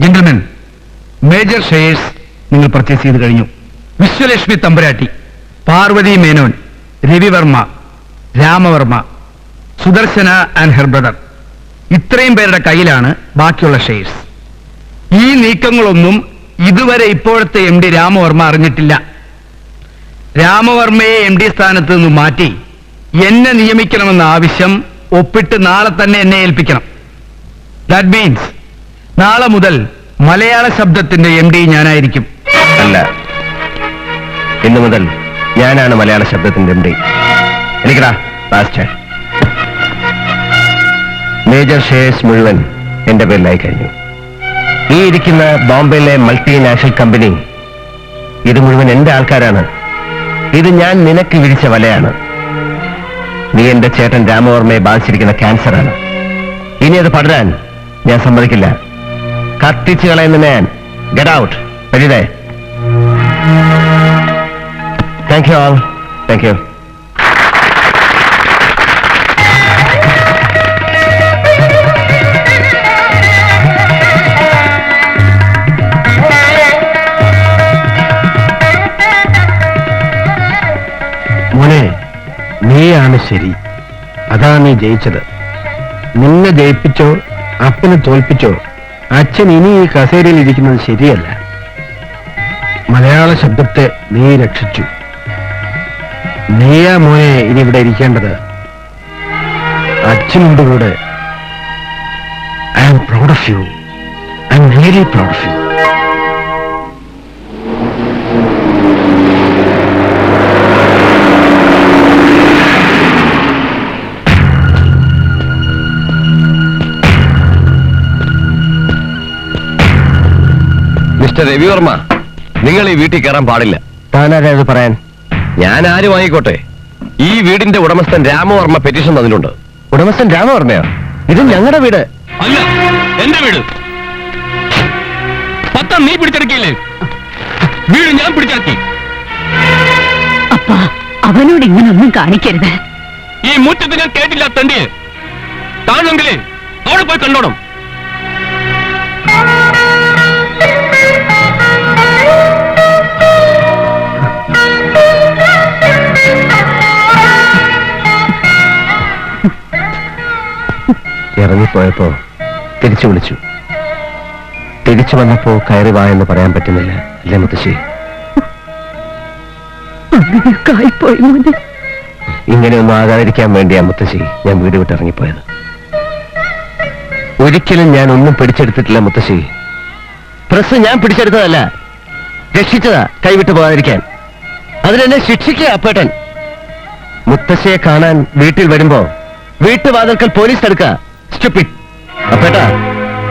Gentlemen major shares നിങ്ങൾ purchase ചെയ്ത് കഴിഞ്ഞു. വിശ്വലക്ഷ്മി തമ്പുരാട്ടി Parvathy Menon Ravivarma Ramavarma Sudarshana and her brother ഇത്രയും പേരുടെ കയ്യിലാണ് ബാക്കിയുള്ള ഷെയർസ് ഈ നീക്കങ്ങളൊന്നും ഇതുവരെ ഇപ്പോഴത്തെ എം ഡി രാമവർമ്മ അറിഞ്ഞിട്ടില്ല. രാമവർമ്മയെ എം ഡി സ്ഥാനത്ത് നിന്ന് മാറ്റി എന്നെ നിയമിക്കണമെന്ന ആവശ്യം ഒപ്പിട്ട് നാളെ തന്നെ എന്നെ ഏൽപ്പിക്കണം. ദാറ്റ് മീൻസ് നാളെ മുതൽ മലയാള ശബ്ദത്തിന്റെ എം ഡി ഞാനായിരിക്കും. അല്ല. ഇന്നു മുതൽ ഞാനാണ് മലയാള ശബ്ദത്തിന്റെ എം ഡി എനിക്കടാ ലാസ്റ്റ് മേജർ ഷെയർസ് മുഴുവൻ എന്റെ പേരിലായി കഴിഞ്ഞു. ഈ ഇരിക്കുന്ന ബോംബെയിലെ മൾട്ടിനാഷണൽ കമ്പനി ഇത് മുഴുവൻ എന്റെ ആൾക്കാരാണ്. ഇത് ഞാൻ നിനക്ക് വിരിച്ച വലയാണ്. നീ എന്റെ ചേട്ടൻ രാമവർമ്മയെ ബാധിച്ചിരിക്കുന്ന ക്യാൻസറാണ് ഇനി അത് പടരാൻ ഞാൻ സമ്മതിക്കില്ല. കത്തിച്ചു കളയുന്ന ഞാൻ get out വരിതേ thank you all thank you മോനെ നീയാണ് ശരി. അതാ നീ ജയിച്ചത്. നിന്നെ ജയിപ്പിച്ചോ അപ്പനെ തോൽപ്പിച്ചോ അച്ഛൻ ഇനി ഈ കസേരയിൽ ഇരിക്കുന്നത് ശരിയല്ല. മലയാള ശബ്ദത്തെ നീ രക്ഷിച്ചു. നീയാ മോനെ ഇനി ഇവിടെ ഇരിക്കേണ്ടത്. അച്ഛനുണ്ട് കൂടെ. I am proud of you I am really proud of you mister Ravivarma നിങ്ങൾ ഈ വീട്ടിൽ കയറാൻ പാടില്ല. താനാരായത് പറയാൻ? ഞാൻ ആരും ആയിക്കോട്ടെ ഈ വീടിന്റെ ഉടമസ്ഥൻ രാമവർമ്മ പെറ്റീഷൻ തന്നിട്ടുണ്ട്. ഉടമസ്ഥൻ രാമവർമ്മയോ? ഇത് ഞങ്ങളുടെ വീട്. അല്ല എന്റെ വീട്. പത്തം നീ പിടിച്ചെടുക്കില്ലേ വീട് ഞാൻ പിടിച്ചെടുക്കി. അപ്പ അവനോട് ഇങ്ങനൊന്നും കാണിക്കരുത്. ഈ മുറ്റത്ത് ഞാൻ കേട്ടില്ല തണ്ടിയെ. താഴെങ്കിലേ അവിടെ പോയി കണ്ടോണം. ഇറങ്ങിപ്പോയപ്പോ തിരിച്ചു വിളിച്ചു. തിരിച്ചു വന്നപ്പോ കയറി വാ എന്ന് പറയാൻ പറ്റുന്നില്ല അല്ലേ മുത്തശ്ശി? ഇങ്ങനെയൊന്നും ആകാതിരിക്കാൻ വേണ്ടിയാ മുത്തശ്ശി ഞാൻ വീട് വിട്ടിറങ്ങിപ്പോയത് ഒരിക്കലും ഞാൻ ഒന്നും പിടിച്ചെടുത്തിട്ടില്ല മുത്തശ്ശി. പ്രസ് ഞാൻ പിടിച്ചെടുത്തതല്ല രക്ഷിച്ചതാ കൈവിട്ട് പോകാതിരിക്കാൻ. അതിനെന്നെ ശിക്ഷിക്കുക അപ്പേട്ടൻ. മുത്തശ്ശിയെ കാണാൻ വീട്ടിൽ വരുമ്പോ വീട്ടുവാതിൽക്കൽ പോലീസ് തടുക്ക സ്റ്റുപ്പിഡ്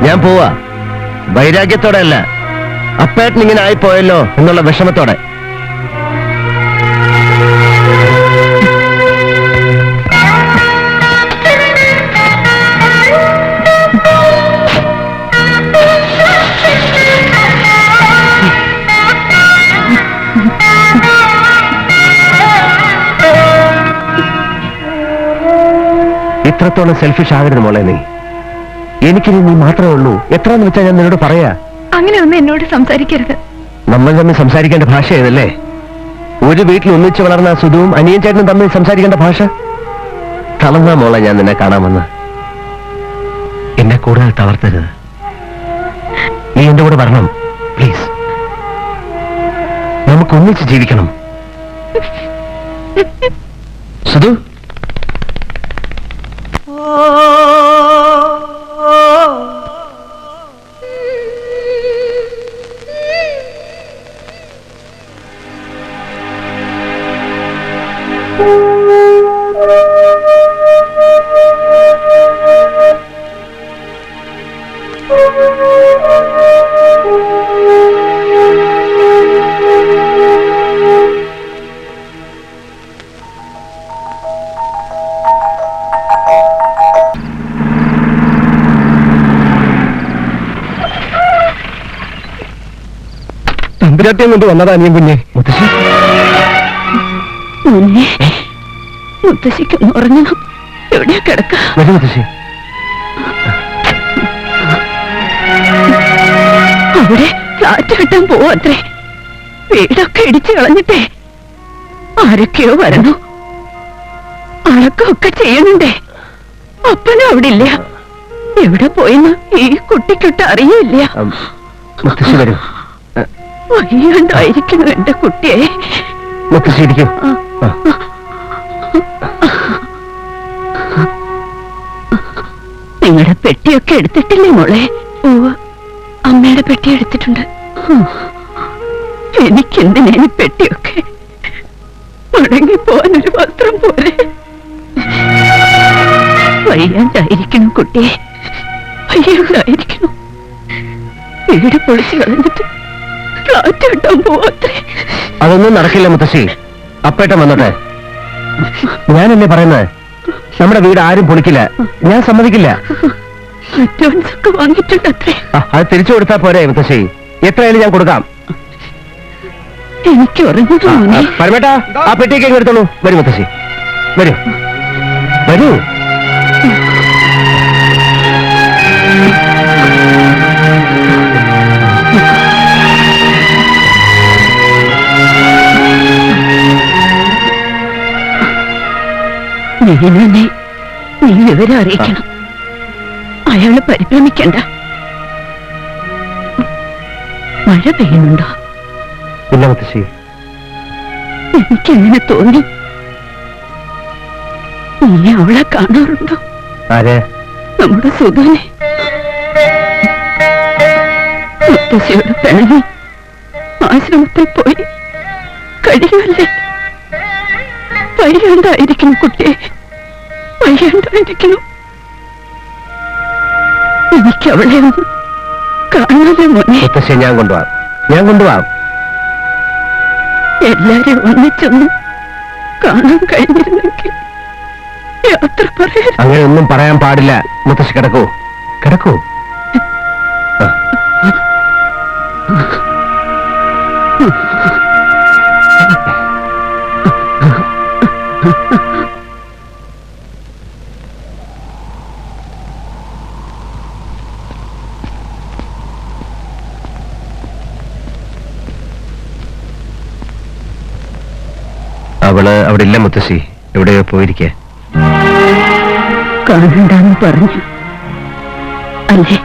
ഞാൻ പോവാ. വൈരാഗ്യത്തോടെ അല്ല. അപ്പേട്ടൻ ഇങ്ങനെ ആയിപ്പോയല്ലോ എന്നുള്ള വിഷമത്തോടെ. ഇത്രത്തോളം സെൽഫിഷ് ആകരുത് മോളെ നീ. എനിക്കിനി നീ മാത്രമേ ഉള്ളൂ. എത്രയെന്ന് വെച്ചാൽ ഞാൻ നിന്നോട് പറയാ? അങ്ങനെയൊന്നും എന്നോട് സംസാരിക്കരുത്. നമ്മൾ തമ്മിൽ സംസാരിക്കേണ്ട ഭാഷ ഏതല്ലേ? ഒരു വീട്ടിൽ ഒന്നിച്ചു വളർന്ന സുധുവും അനിയൻ ചേട്ടനും തമ്മിൽ സംസാരിക്കേണ്ട ഭാഷ? തളർന്ന മോളെ ഞാൻ നിന്നെ കാണാമെന്ന് എന്നെ കൂടുതൽ തളർത്തരുത്. നീ എന്റെ കൂടെ വരണം. പ്ലീസ് നമുക്ക് ഒന്നിച്ച് ജീവിക്കണം. സുധു? Oh. തമ്പുരാട്ടിയും കൊണ്ട് വന്നതാ അനിയൻ കുഞ്ഞെ. മുത്തശ്ശി. മുന്നേ മുത്തശ്ശിക്കൊന്ന് ഉറങ്ങണം. എവിടെയാ കിടക്ക? വരൂ മുത്തശ്ശി. അവിടെ ഫ്ലാറ്റ് കിട്ടാൻ പോവത്രേ. വീടൊക്കെ ഇടിച്ചു കളഞ്ഞിട്ടേ. ആരൊക്കെയോ വരണു. അളക്കമൊക്കെ ചെയ്യണുണ്ടേ അപ്പനും അവിടെ ഇല്ല. എവിടെ പോയെന്ന് ഈ കുട്ടിക്കൊട്ട് അറിയില്ല. മുത്തശ്ശി വരൂ. ആ, വയ്യാണ്ടായിരിക്കുന്നു എന്റെ കുട്ടിയെ. നിങ്ങളുടെ പെട്ടിയൊക്കെ എടുത്തിട്ടില്ലേ മോളെ? ഓ അമ്മയുടെ പെട്ടി എടുത്തിട്ടുണ്ട്. ഹും. എനിക്കെന്തിനാ പെട്ടിയൊക്കെ? മുടങ്ങി പോവാൻ ഒരു വസ്ത്രം പോലെ. വയ്യാണ്ടായിരിക്കണം കുട്ടിയെ. വയ്യാണ്ടായിരിക്കണം. വീട് പൊളിച്ചു കളഞ്ഞിട്ട് അതൊന്നും നടക്കില്ല മുത്തശ്ശി. അപ്പേട്ടൻ വന്നോട്ടെ. ഞാൻ എന്നെ പറയുന്നത് നമ്മുടെ വീട് ആരും പൊളിക്കില്ല. ഞാൻ സമ്മതിക്കില്ല. അത് തിരിച്ചു കൊടുത്താ പോരെ മുത്തശ്ശി. എത്രയായാലും ഞാൻ കൊടുക്കാം. എനിക്ക് പരമേട്ടാ ആ പെട്ടിയൊക്കെ എടുത്തോളൂ. വരൂ മുത്തശ്ശി. വരൂ. വരൂ. നീനെ നീ വിവരം അറിയിക്കണം. അയാളെ പരിഭ്രമിക്കണ്ട. മഴ പെയ്യുന്നുണ്ടോ? ഇല്ല മുത്തശ്ശി. എനിക്കെങ്ങനെ തോന്നി? നീ അവളെ കാണാറുണ്ടോ? ആരെ? നമ്മുടെ സുധനെ. മുത്തശ്ശിയോട് പിണങ്ങി ആശ്രമത്തിൽ പോയി കഴിയുമല്ലേ? കഴിയുണ്ടായിരിക്കും കുട്ടിയെ. വയ്യാണ്ടായിരിക്കണം എനിക്ക് അവളെ കാണാതെ മുത്തശ്ശി ഞാൻ കൊണ്ടുപോവാം ഞാൻ കൊണ്ടുപോവാം എല്ലാരും ഒന്നിച്ചൊന്ന് കാണാൻ കഴിഞ്ഞിരുന്നെങ്കിൽ യാത്ര പറയാൻ അങ്ങനെ ഒന്നും പറയാൻ പാടില്ല. മുത്തശ്ശി കിടക്കൂ. കിടക്കൂ. ആ. അവൾ അവിടെ ഇല്ല മുത്തശ്ശി. എവിടെയോ പോയിരിക്കേ. കാണണ്ടെന്ന് പറഞ്ഞു. അല്ലേ?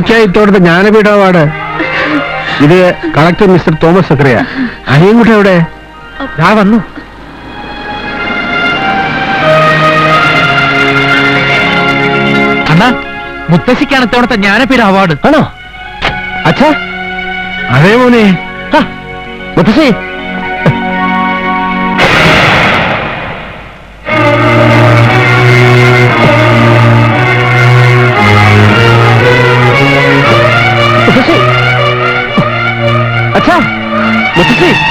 അമ്മയ്ക്കായി തോടുത്ത ജ്ഞാനപീഠ അവാർഡ് ഇത് കളക്ടർ മിസ്റ്റർ തോമസ് സക്രിയ. അനിയൻകുട്ടി എവിടെ? ഞാൻ വന്നു. അണ്ണാ മുത്തശ്ശിക്കാണ് ഇത്തവണത്തെ ജ്ഞാനപീഠ അവാർഡ്. ആണോ? അച്ഛാ. അതേ മോനെ. മുത്തശ്ശി. മുത്തശ്ശി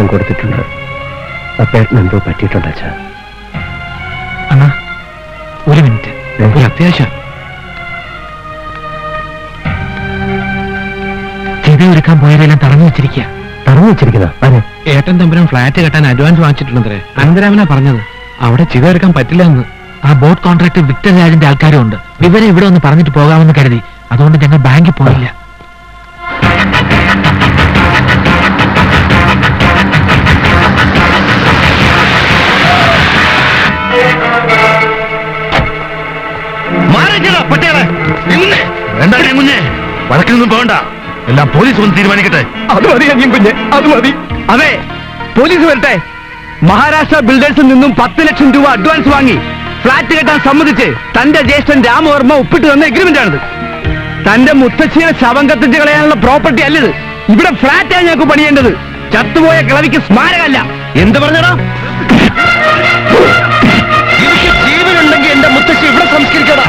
മെസ്സേജ് കൊടുത്തിട്ടുണ്ട്. അപ്പേട്ടന് എന്തോ പറ്റിയിട്ടുണ്ട് അച്ഛാ. അണ്ണാ ഒരു മിനിറ്റ്. ഒരു അത്യാവശ്യം. ചെയ്ത ഒരുക്കാൻ പോയവരെല്ലാം തടഞ്ഞു വെച്ചിരിക്കുക തറന്നു വെച്ചിരിക്കുന്ന ആര്? ഏട്ടൻ തമ്പുരാൻ ഫ്ലാറ്റ് കെട്ടാൻ അഡ്വാൻസ് വാങ്ങിച്ചിട്ടുണ്ടത്രേ. അനന്തരാമനാ പറഞ്ഞത്. അവിടെ ചിത എടുക്കാൻ പറ്റില്ല എന്ന്. ആ ബോട്ട് കോൺട്രാക്ട് വിക്ടർ രാജിന്റെ ആൾക്കാരും ഉണ്ട്. വിവരം ഇവിടെ ഒന്ന് പറഞ്ഞിട്ട് പോകാമെന്ന് കരുതി. അതുകൊണ്ട് ഞങ്ങൾ ബാങ്കിൽ പോയില്ല. വഴക്കിനൊന്നും പോകണ്ട. എല്ലാം പോലീസ് വന്ന് തീരുമാനിക്കട്ടെ. അത് മതി അനിയൻ കുഞ്ഞ് അത് മതി. അതെ പോലീസ് വരട്ടെ. മഹാരാഷ്ട്ര ബിൽഡേഴ്സിൽ നിന്നും പത്ത് ലക്ഷം രൂപ അഡ്വാൻസ് വാങ്ങി ഫ്ളാറ്റ് കെട്ടാൻ സമ്മതിച്ച് തന്റെ ജ്യേഷ്ഠൻ രാമവർമ്മ ഒപ്പിട്ട് തന്ന എഗ്രിമെന്റ് ആണിത്. തന്റെ മുത്തച്ഛിയെ ശവം കത്തിച്ച് കളയാനുള്ള പ്രോപ്പർട്ടി അല്ലത്. ഇവിടെ ഫ്ളാറ്റാണ് ഞങ്ങൾക്ക് പണിയേണ്ടത്. ചത്തുപോയ കിളവിക്ക് സ്മാരകമല്ല. എന്ത് പറഞ്ഞടാ? ജീവനുണ്ടെങ്കിൽ എന്റെ മുത്തച്ഛി ഇവിടെ സംസ്കരിക്കടാ.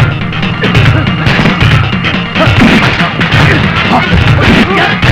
Yeah!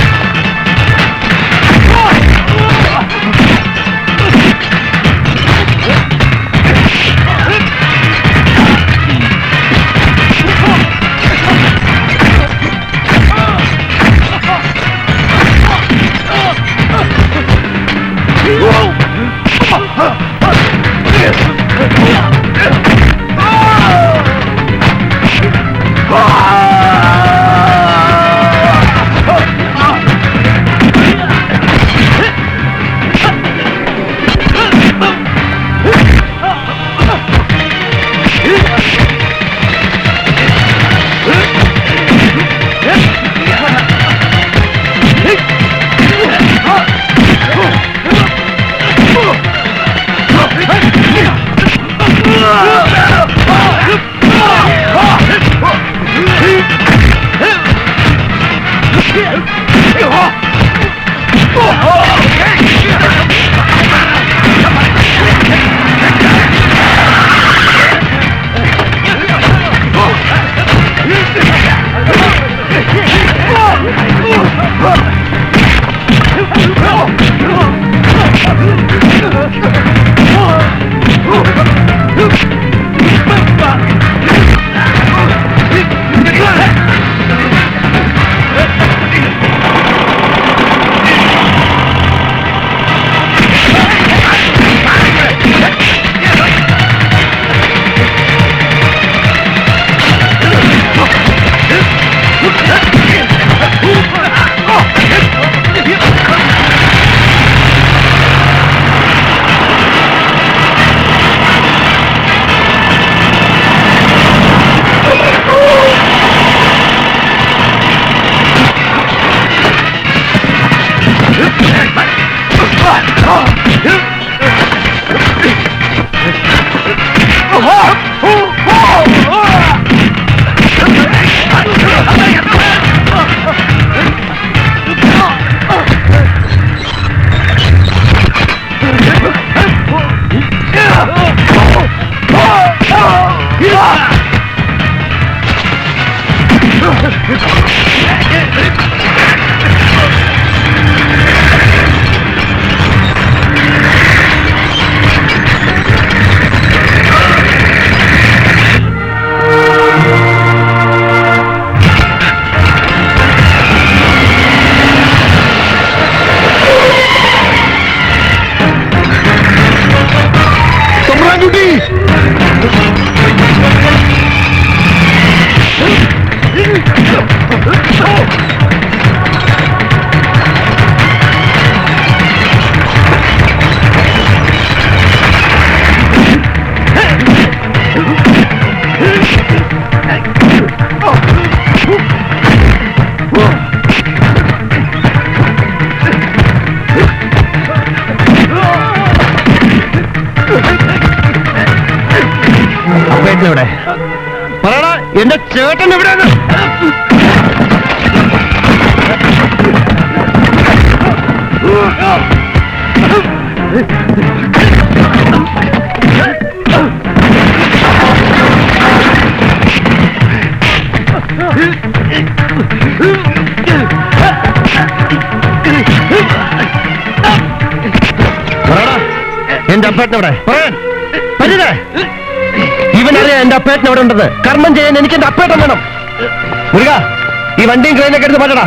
ചേട്ടൻ പറയടാ, എന്റെ അപ്പേട്ടനെവിടെ പറയാൻ പറ്റില്ലേ? എന്റെ അപ്പേട്ടൻ അവിടെ ഉണ്ടെന്ന്? കർമ്മം ചെയ്യാൻ എനിക്ക് എന്റെ അപ്പേട്ടൻ വേണം. മുരുക ഈ വണ്ടിയും ക്രെയിനൊക്കെ എടുത്ത് മാറ്റടാ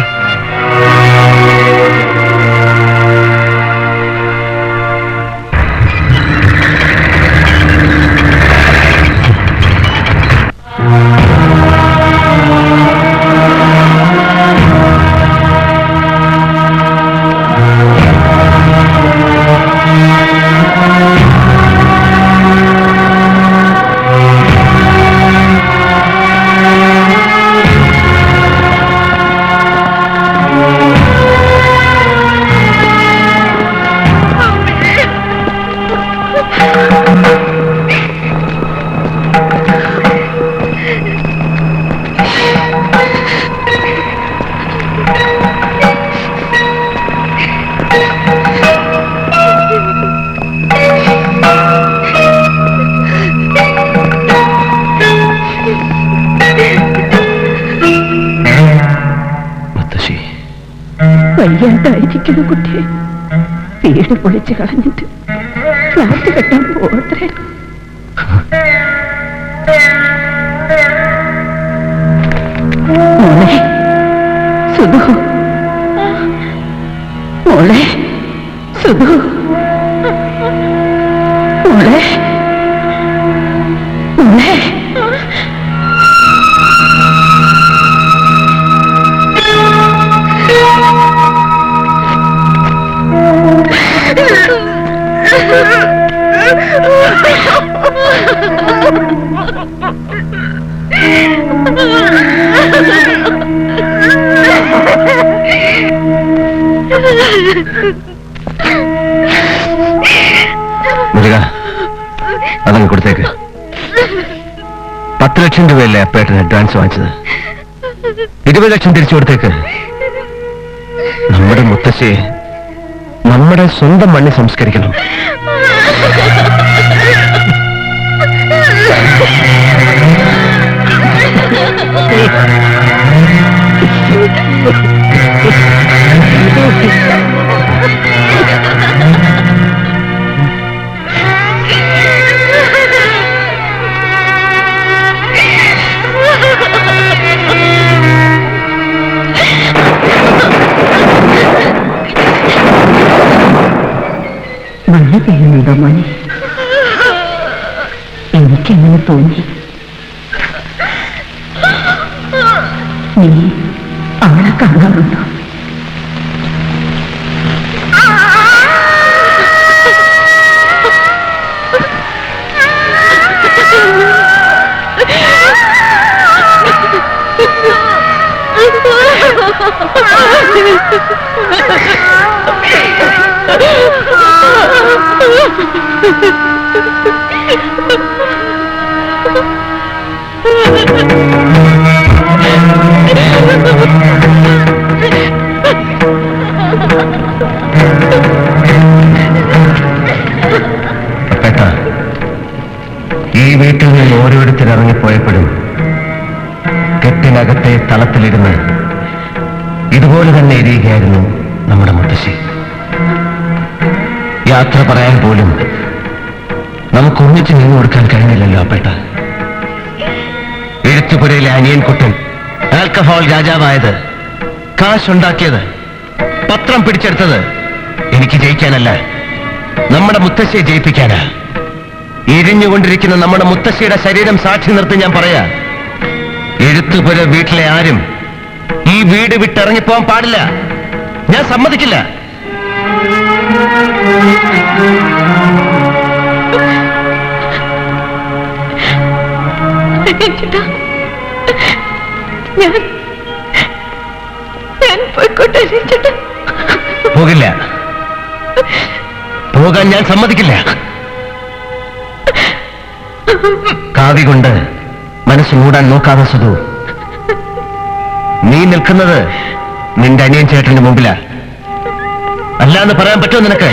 വയ്യാതായിരിക്കുന്ന കുട്ടിയെ വീട് പൊളിച്ചു കളഞ്ഞിട്ട് ഫ്ലാറ്റ് കെട്ടാൻ പോകത്രേ. മോളെ സുധു. മോളെ സുധു. മോളെ. മുരുക അതങ്ങ് കൊടുത്തേക്ക്. പത്ത് ലക്ഷം രൂപയല്ലേ അപ്പേട്ടന് അഡ്വാൻസ് വാങ്ങിച്ചത്? ഇരുപത് ലക്ഷം തിരിച്ചു കൊടുത്തേക്ക്. നമ്മുടെ മുത്തശ്ശിയെ നമ്മുടെ സ്വന്തം മണ്ണിൽ സംസ്കരിക്കണം മഴ പെയ്യുന്നുണ്ടോ മോനെ എനിക്കെങ്ങനെ തോന്നി? നീ അവളെ കാണാറുണ്ടോ? വീട്ടിൽ നിന്ന് ഓരോരുത്തർ ഇറങ്ങിപ്പോയപ്പോഴും കെട്ടിനകത്തെ തളത്തിലിരുന്ന് ഇതുപോലെ തന്നെ ഇരിക്കുകയായിരുന്നു നമ്മുടെ മുത്തശ്ശി. യാത്ര പറയാൻ പോലും നമുക്ക് ഒന്നിച്ച് നിന്ന് കൊടുക്കാൻ കഴിഞ്ഞില്ലല്ലോ അപ്പേട്ട. എഴുത്തുപുരയിലെ അനിയൻ കുട്ടൻ ആൽക്കഹോൾ രാജാവായത് കാശുണ്ടാക്കിയത് പത്രം പിടിച്ചെടുത്തത് എനിക്ക് ജയിക്കാനല്ല നമ്മുടെ മുത്തശ്ശിയെ ജയിപ്പിക്കാനാ. എരിഞ്ഞുകൊണ്ടിരിക്കുന്ന നമ്മുടെ മുത്തശ്ശിയുടെ ശരീരം സാക്ഷി നിർത്തി ഞാൻ പറയാ. എഴുത്തുപുര വീട്ടിലെ ആരും ഈ വീട് വിട്ടിറങ്ങിപ്പോവാൻ പാടില്ല. ഞാൻ സമ്മതിക്കില്ല. ഞാൻ ഞാൻ പോയിക്കോട്ടെ പോകില്ല. പോകാൻ ഞാൻ സമ്മതിക്കില്ല. കാവി കൊണ്ട് മനസ്സ് മൂടാൻ നോക്കാതെ സുധു. നീ നിൽക്കുന്നത് നിന്റെ അനിയൻ ചേട്ടന്റെ മുമ്പിലാ. അല്ലാന്ന് പറയാൻ പറ്റുമോ നിനക്ക്?